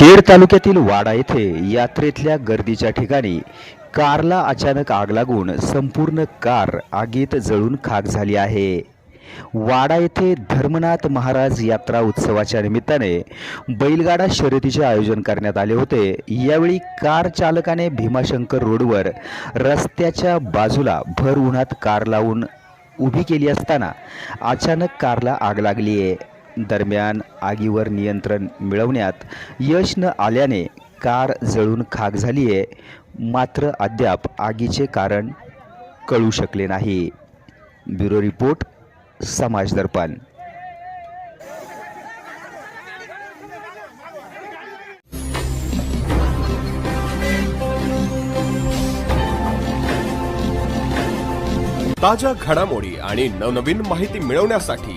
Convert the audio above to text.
खेड तालुक्यातील वाडा येथे यात्रेतल्या गर्दीच्या ठिकाणी कारला अचानक आग लागून संपूर्ण कार आगीत जळून खाक झाली आहे. वाडा येथे धर्मनाथ महाराज यात्रा उत्सवाच्या निमित्ताने बैलगाडा शर्यतीचे आयोजन करण्यात आले होते. यावेळी कार चालकाने भीमाशंकर रोडवर रस्त्याच्या बाजूला भर उन्हात कार लावून उभी केली असताना अचानक कारला आग लागली आहे दरम्यान आगीवर नियंत्रण मिळवण्यात यश न आल्याने कार जळून खाक झाली आहे. मात्र अद्याप आगीचे कारण कळू शकले नाही. ब्युरो रिपोर्ट समाज दर्पण. ताज्या घडामोडी आणि नवनवीन माहिती मिळवण्यासाठी